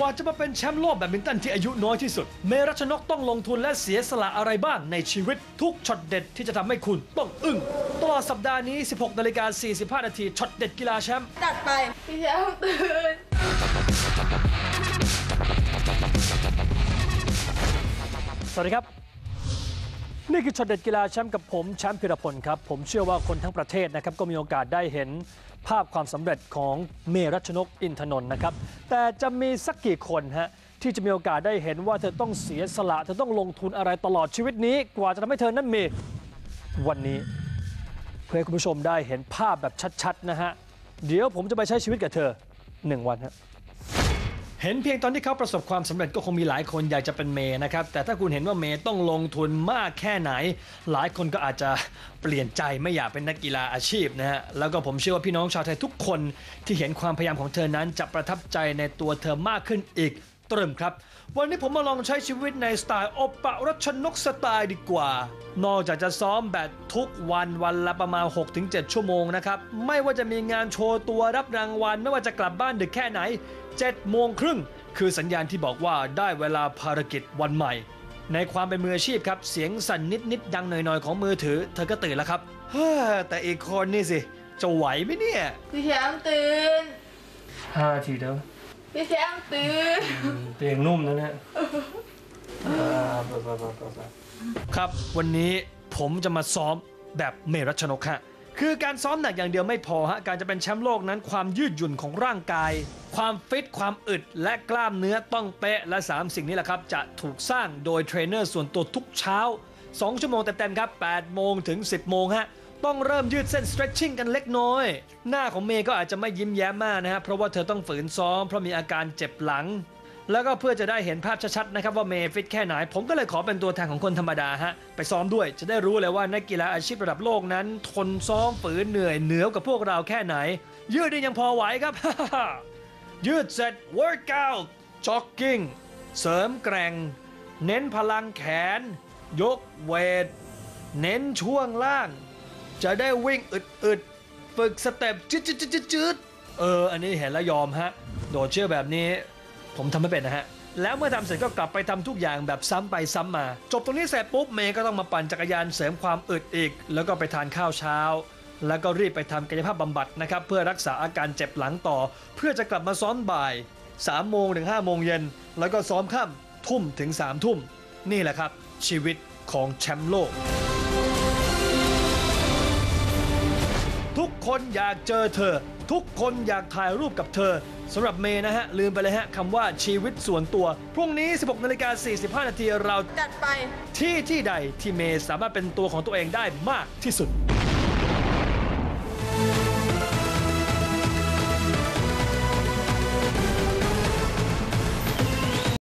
ว่าจะมาเป็นแชมป์โลกแบดมินตันที่อายุน้อยที่สุด เมรัชนกต้องลงทุนและเสียสละอะไรบ้างในชีวิต ทุกช็อตเด็ดที่จะทำให้คุณต้องอึ้งตลอดสัปดาห์นี้ 16นาฬิกา45 นาทีช็อตเด็ดกีฬาแชมป์จัดไปพี่แชมป์ตื่นสวัสดีครับนี่คือช็อตเด็ดกีฬาแชมป์กับผมแชมป์พิรพลครับ ผมเชื่อว่าคนทั้งประเทศนะครับก็มีโอกาสได้เห็น ภาพความสำเร็จของเมรัชนกอินทนนท์นะครับ แต่จะมีสักกี่คนฮะที่จะมีโอกาสได้เห็นว่าเธอต้องเสียสละ เธอต้องลงทุนอะไรตลอดชีวิตนี้ กว่าจะทำให้เธอนั้นมีวันนี้ เพื่อให้คุณผู้ชมได้เห็นภาพแบบชัดๆนะฮะ เดี๋ยวผมจะไปใช้ชีวิตกับเธอหนึ่งวันฮะ เห็นเพียงตอนที่เขาประสบความสำเร็จก็คงมีหลายคนอยากจะเป็นเมย์นะครับ แต่ถ้าคุณเห็นว่าเมย์ต้องลงทุนมากแค่ไหน หลายคนก็อาจจะเปลี่ยนใจไม่อยากเป็นนักกีฬาอาชีพนะฮะแล้วก็ผมเชื่อว่าพี่น้องชาวไทยทุกคนที่เห็นความพยายามของเธอนั้นจะประทับใจในตัวเธอมากขึ้นอีก ตรึมครับ วันนี้ผมมาลองใช้ชีวิตในสไตล์โอปะรัชนกสไตล์ดีกว่า นอกจากจะซ้อมแบบทุกวันวันละประมาณ 6-7 ชั่วโมงนะครับ ไม่ว่าจะมีงานโชว์ตัวรับรางวัล ไม่ว่าจะกลับบ้านดึกแค่ไหน7โมงครึ่งคือสัญญาณที่บอกว่าได้เวลาภารกิจวันใหม่ ในความเป็นมืออาชีพครับ เสียงสั่นนิดๆดังหน่อยๆของมือถือ เธอก็ตื่นแล้วครับเฮ้อแต่อีกคนนี่สิจะไหวไหมเนี่ยพี่แชมป์ตื่นห้าทีเดียว พี่แชมตื่นเตียงนุ่มนะเนี่ยครับวันนี้ผมจะมาซ้อมแบบเมรัชนกฮะคือการซ้อมหนักอย่างเดียวไม่พอฮะการจะเป็นแชมป์โลกนั้นความยืดหยุ่นของร่างกาย ความฟิตความอึดและกล้ามเนื้อต้องเป๊ะและ 3 สิ่งนี้แหละครับ จะถูกสร้างโดยเทรนเนอร์ส่วนตัวทุกเช้า 2 ชั่วโมงเต็มๆครับ8โมงถึง 10 โมงฮะ ต้องเริ่มยืดเส้น stretching กันเล็กน้อย หน้าของเมย์ก็อาจจะไม่ยิ้มแย้มมากนะฮะเพราะว่าเธอต้องฝืนซ้อมเพราะมีอาการเจ็บหลัง แล้วก็เพื่อจะได้เห็นภาพชัดๆนะครับว่าเมย์ฟิตแค่ไหน ผมก็เลยขอเป็นตัวแทนของคนธรรมดาฮะไปซ้อมด้วยจะได้รู้เลยว่านักกีฬาอาชีพระดับโลกนั้น ทนซ้อมฝืนเหนื่อยเหนือกว่าพวกเราแค่ไหน ยืดได้ยังพอไหวครับ ยืดเสร็จ workout jogging เสริมแกร่ง เน้นพลังแขน ยกเวท เน้นช่วงล่าง จะได้วิ่งอึดๆฝึกสเต็ปจืดจืดจืดจืดเออ อันนี้เห็นแล้วยอมฮะ โดดเชือกแบบนี้ ผมทำไม่เป็นนะฮะ แล้วเมื่อทำเสร็จก็กลับไปทำทุกอย่างแบบซ้ำไปซ้ำมา จบตรงนี้เสร็จปุ๊บเมย์ก็ต้องมาปั่นจักรยานเสริมความอึดอีก แล้วก็ไปทานข้าวเช้า แล้วก็รีบไปทำกายภาพบำบัดนะครับเพื่อรักษาอาการเจ็บหลังต่อ เพื่อจะกลับมาซ้อมบ่าย3โมงถึง5โมงเย็นแล้วก็ซ้อมค่ำทุ่มถึง3ทุ่ม นี่แหละครับ ชีวิตของแชมป์โลก คนอยากเจอเธอ ทุกคนอยากถ่ายรูปกับเธอสำหรับเมย์นะฮะ ลืมไปเลยฮะคำว่าชีวิตส่วนตัว พรุ่งนี้ 16นาฬิกา45 นาทีเราจัดไปที่ที่ใดที่เมย์สามารถเป็นตัวของตัวเองได้มากที่สุด